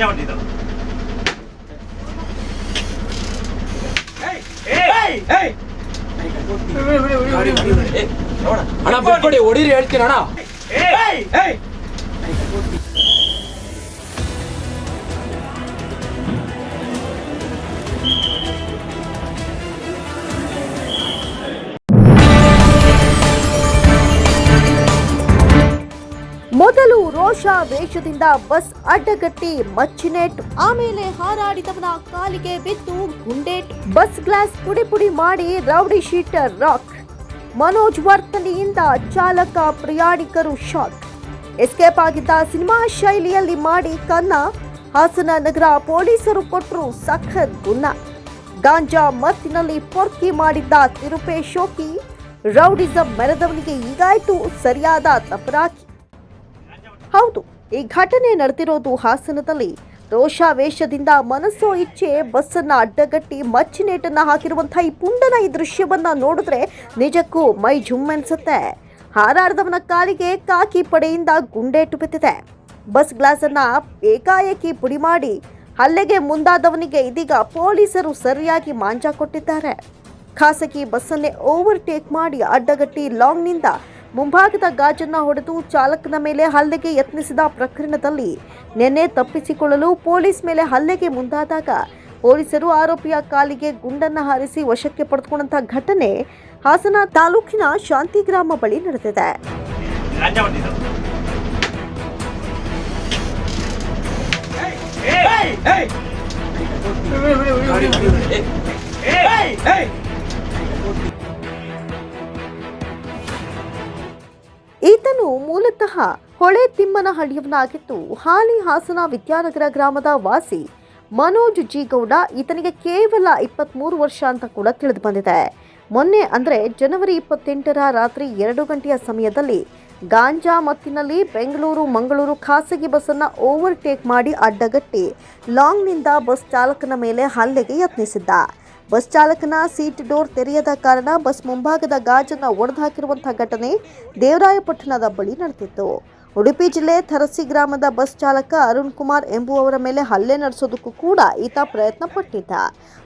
ಗಾಂಜಾ ಹೊಂಟಿದ್ದು ಅಣ್ಣ ಬಿಟ್ಕೊಡಿ ಹೊಡೀರಿ ಹೇಳ್ತೀನಿ ಅಣ್ಣ. ರೋಷ ವೇಷದಿಂದ ಬಸ್ ಅಡ್ಡಗಟ್ಟಿ ಮಚ್ಚಿನೆಟ್, ಆಮೇಲೆ ಹಾರಾಡಿದವನ ಕಾಲಿಗೆ ಬಿದ್ದು ಗುಂಡೇಟ್. ಬಸ್ ಗ್ಲಾಸ್ ಪುಡಿ ಪುಡಿ ಮಾಡಿ ರೌಡಿ ಶೀಟರ್ ರಾಕ್. ಮನೋಜ್ ವರ್ತನೆಯಿಂದ ಚಾಲಕ ಪ್ರಯಾಣಿಕರು ಶಾಕ್. ಎಸ್ಕೇಪ್ ಆಗಿದ್ದ ಸಿನಿಮಾ ಶೈಲಿಯಲ್ಲಿ ಮಾಡಿ ಕನ್ನ. ಹಾಸನ ನಗರ ಪೊಲೀಸರು ಕೊಟ್ಟರು ಸಖತ್ ಗುನ್ನ ಗಾಂಜಾ ಮತ್ತಿನಲ್ಲಿ ಪೊರ್ಕಿ ಮಾಡಿದ್ದ ತಿರುಪೇ ಶೋಕಿ ರೌಡಿಸಂ ಮೆರೆದವನಿಗೆ ಈಗಾಯ್ತು ಸರಿಯಾದ ತಪರಾಕಿ ಹೌದು, ಈ ಘಟನೆ ನಡೆದಿರೋದು ಹಾಸನದಲ್ಲಿ. ರೋಷಾವೇಶದಿಂದ ಮನಸ್ಸೋ ಇಚ್ಛೆ, ಬಸ್ಸನ್ನು ಅಡ್ಡಗಟ್ಟಿ ಮಚ್ಚಿನೇಟನ್ನ ಹಾಕಿರುವಂಥ ಈ ಪುಂಡನ ಈ ದೃಶ್ಯವನ್ನ ನೋಡಿದ್ರೆ ನಿಜಕ್ಕೂ ಮೈ ಜುಮ್ ಅನ್ಸುತ್ತೆ. ಹಾರಾಡಿದವನ ಕಾಲಿಗೆ ಕಾಕಿ ಪಡೆಯಿಂದ ಗುಂಡೇಟು ಬಿದ್ದಿದೆ ಬಸ್ ಗ್ಲಾಸನ್ನು ಏಕಾಏಕಿ ಪುಡಿ ಮಾಡಿ ಹಲ್ಲೆಗೆ ಮುಂದಾದವನಿಗೆ ಇದೀಗ ಪೊಲೀಸರು ಸರಿಯಾಗಿ ಮಾಂಜ ಕೊಟ್ಟಿದ್ದಾರೆ. ಖಾಸಗಿ ಬಸ್ಸನ್ನೇ ಓವರ್ಟೇಕ್ ಮಾಡಿ ಅಡ್ಡಗಟ್ಟಿ ಲಾಂಗ್ನಿಂದ ಮುಂಭಾಗದ ಗಾಜನ್ನ ಹೊಡೆದು ಚಾಲಕನ ಮೇಲೆ ಹಲ್ಲೆಗೆ ಯತ್ನಿಸಿದ ಪ್ರಕರಣದಲ್ಲಿ ನೆನ್ನೆ ತಪ್ಪಿಸಿಕೊಳ್ಳಲು ಪೊಲೀಸ್ ಮೇಲೆ ಹಲ್ಲೆಗೆ ಮುಂದಾದಾಗ ಪೊಲೀಸರು ಆರೋಪಿಯ ಕಾಲಿಗೆ ಗುಂಡನ್ನ ಹಾರಿಸಿ ವಶಕ್ಕೆ ಪಡೆದುಕೊಂಡಂತಹ ಘಟನೆ ಹಾಸನ ತಾಲೂಕಿನ ಶಾಂತಿಗ್ರಾಮ ಬಳಿ ನಡೆದಿದೆ ಈತನು ಮೂಲತಃ ಹೊಳೆ ತಿಮ್ಮನಹಳ್ಳಿಯವನಾಗಿದ್ದು ಹಾಲಿ ಹಾಸನ ವಿದ್ಯಾನಗರ ಗ್ರಾಮದ ವಾಸಿ ಮನೋಜ್ ಜಿಗೌಡ ಈತನಿಗೆ ಕೇವಲ ಇಪ್ಪತ್ತ್ಮೂರು ವರ್ಷ ಅಂತ ಕೂಡ ತಿಳಿದು ಬಂದಿದೆ. ಮೊನ್ನೆ ಅಂದರೆ ಜನವರಿ ಇಪ್ಪತ್ತೆಂಟರ ರಾತ್ರಿ ಎರಡು ಗಂಟೆಯ ಸಮಯದಲ್ಲಿ ಗಾಂಜಾ ಮತ್ತಿನಲ್ಲಿ ಬೆಂಗಳೂರು, ಮಂಗಳೂರು ಖಾಸಗಿ ಬಸ್ಸನ್ನು ಓವರ್ಟೇಕ್ ಮಾಡಿ ಅಡ್ಡಗಟ್ಟಿ ಲಾಂಗ್ನಿಂದ ಬಸ್ ಚಾಲಕನ ಮೇಲೆ ಹಲ್ಲೆಗೆ ಯತ್ನಿಸಿದ್ದ. ಬಸ್ ಚಾಲಕನ ಸೀಟ್ ಡೋರ್ ತೆರೆಯದ ಕಾರಣ ಬಸ್ ಮುಂಭಾಗದ ಗಾಜನ್ನು ಒಡೆದು ಹಾಕಿರುವಂತಹ ಘಟನೆ ದೇವರಾಯಪಟ್ಟಣದ ಬಳಿ ನಡೆದಿತ್ತು. ಉಡುಪಿ ಜಿಲ್ಲೆ ಥರಸಿ ಗ್ರಾಮದ ಬಸ್ ಚಾಲಕ ಅರುಣ್ ಕುಮಾರ್ ಎಂಬುವವರ ಮೇಲೆ ಹಲ್ಲೆ ನಡೆಸೋದಕ್ಕೂ ಕೂಡ ಈತ ಪ್ರಯತ್ನ ಪಟ್ಟಿದ್ದ.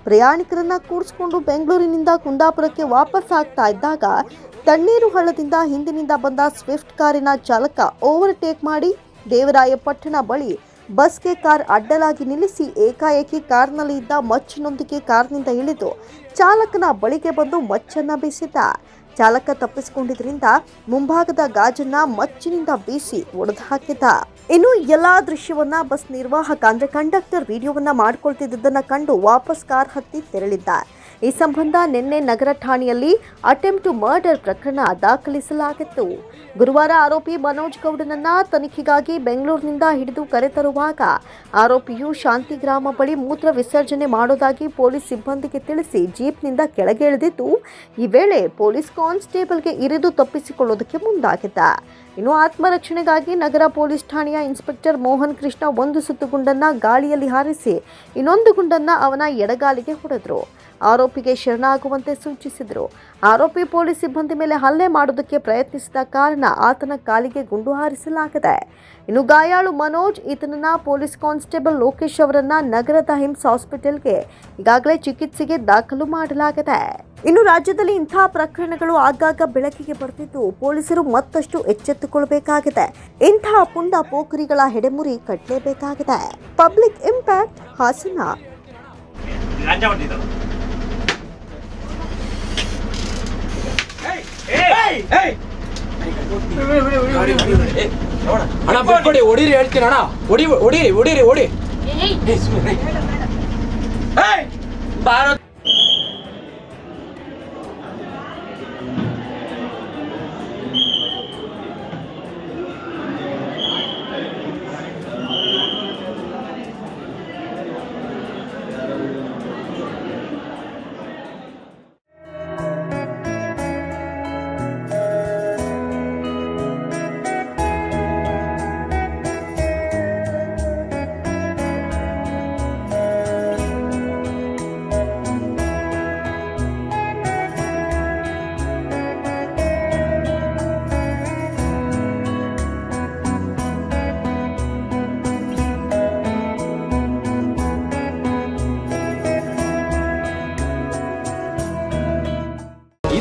ಪ್ರಯಾಣಿಕರನ್ನ ಕೂಡಿಸ್ಕೊಂಡು ಬೆಂಗಳೂರಿನಿಂದ ಕುಂದಾಪುರಕ್ಕೆ ವಾಪಸ್ ಆಗ್ತಾ ಇದ್ದಾಗ ತಣ್ಣೀರು ಹಳ್ಳದಿಂದ ಹಿಂದಿನಿಂದ ಬಂದ ಸ್ವಿಫ್ಟ್ ಕಾರಿನ ಚಾಲಕ ಓವರ್ಟೇಕ್ ಮಾಡಿ ದೇವರಾಯಪಟ್ಟಣ ಬಳಿ ಬಸ್ಗೆ ಕಾರ್ ಅಡ್ಡಲಾಗಿ ನಿಲ್ಲಿಸಿ ಏಕಾಏಕಿ ಕಾರ್ನಲ್ಲಿ ಇದ್ದ ಮಚ್ಚಿನೊಂದಿಗೆ ಕಾರ್ನಿಂದ ಇಳಿದು ಚಾಲಕನ ಬಳಿಗೆ ಬಂದು ಮಚ್ಚನ್ನ ಬೀಸಿದ್ದ. ಚಾಲಕ ತಪ್ಪಿಸಿಕೊಂಡಿದ್ರಿಂದ ಮುಂಭಾಗದ ಗಾಜನ್ನ ಮಚ್ಚಿನಿಂದ ಬೀಸಿ ಒಡೆದು ಹಾಕಿದ್ದ. ಇನ್ನು ಎಲ್ಲಾ ದೃಶ್ಯವನ್ನ ಬಸ್ ನಿರ್ವಾಹಕ ಅಂದ್ರೆ ಕಂಡಕ್ಟರ್ ವಿಡಿಯೋವನ್ನ ಮಾಡ್ಕೊಳ್ತಿದ್ದನ್ನ ಕಂಡು ವಾಪಸ್ ಕಾರ್ ಹತ್ತಿ ತೆರಳಿದ್ದ. ಈ ಸಂಬಂಧ ನಿನ್ನೆ ನಗರ ಠಾಣೆಯಲ್ಲಿ ಅಟೆಂಪ್ಟ್ ಮರ್ಡರ್ ಪ್ರಕರಣ ದಾಖಲಿಸಲಾಗಿತ್ತು. ಗುರುವಾರ ಆರೋಪಿ ಮನೋಜ್ ಗೌಡನನ್ನ ತನಿಖೆಗಾಗಿ ಬೆಂಗಳೂರಿನಿಂದ ಹಿಡಿದು ಕರೆತರುವಾಗ ಆರೋಪಿಯು ಶಾಂತಿಗ್ರಾಮ ಬಳಿ ಮೂತ್ರ ವಿಸರ್ಜನೆ ಮಾಡೋದಾಗಿ ಪೊಲೀಸ್ ಸಿಬ್ಬಂದಿಗೆ ತಿಳಿಸಿ ಜೀಪ್ನಿಂದ ಕೆಳಗೆ ಇಳಿದಿದ್ದು ಈ ವೇಳೆ ಪೊಲೀಸ್ ಕಾನ್ಸ್ಟೇಬಲ್ಗೆ ಇರಿದು ತಪ್ಪಿಸಿಕೊಳ್ಳೋದಕ್ಕೆ ಮುಂದಾಗಿದ್ದ. ಇನ್ನು ಆತ್ಮರಕ್ಷಣೆಗಾಗಿ ನಗರ ಪೊಲೀಸ್ ಠಾಣೆಯ ಇನ್ಸ್ಪೆಕ್ಟರ್ ಮೋಹನ್ ಕೃಷ್ಣ ಒಂದು ಸುತ್ತು ಗುಂಡನ್ನ ಗಾಳಿಯಲ್ಲಿ ಹಾರಿಸಿ ಇನ್ನೊಂದು ಗುಂಡನ್ನ ಅವನ ಎಡಗಾಲಿಗೆ ಹೊಡೆದ್ರು. ಆರೋಪಿಗೆ ಶರಣಾಗುವಂತೆ ಸೂಚಿಸಿದರು. ಆರೋಪಿ ಪೊಲೀಸ್ ಸಿಬ್ಬಂದಿ ಮೇಲೆ ಹಲ್ಲೆ ಮಾಡೋದಕ್ಕೆ ಪ್ರಯತ್ನಿಸಿದ ಕಾರಣ ಆತನ ಕಾಲಿಗೆ ಗುಂಡು ಹಾರಿಸಲಾಗಿದೆ. ಇನ್ನು ಗಾಯಾಳು ಮನೋಜ್, ಈತನನ್ನ ಪೊಲೀಸ್ ಕಾನ್ಸ್ಟೇಬಲ್ ಲೋಕೇಶ್ ಅವರನ್ನ ನಗರದ ಹಿಮ್ಸ್ ಹಾಸ್ಪಿಟಲ್ಗೆ ಈಗಾಗಲೇ ಚಿಕಿತ್ಸೆಗೆ ದಾಖಲು ಮಾಡಲಾಗಿದೆ. ಇನ್ನು ರಾಜ್ಯದಲ್ಲಿ ಇಂತಹ ಪ್ರಕರಣಗಳು ಆಗಾಗ ಬೆಳಕಿಗೆ ಬರ್ತಿದ್ದು. ಪೊಲೀಸರು ಮತ್ತಷ್ಟು ಎಚ್ಚೆತ್ತುಕೊಳ್ಬೇಕಾಗಿದೆ ಇಂತಹ ಪುಂಡ ಪೋಖರಿಗಳ ಹೆಡೆಮುರಿ ಕಟ್ಟಲೇಬೇಕಾಗಿದೆ ಪಬ್ಲಿಕ್ ಇಂಪ್ಯಾಕ್ಟ್ ಹಾಸನ ಅಣ್ಣ ಬಿಟ್ಕೊಡಿ ಹೊಡೀರಿ ಹೇಳ್ತೀನಿ ಅಣ್ಣ ಹೊಡಿ ಹೊಡೀರಿ ಹೊಡೀರಿ ಹೊಡಿ ಭಾರತ್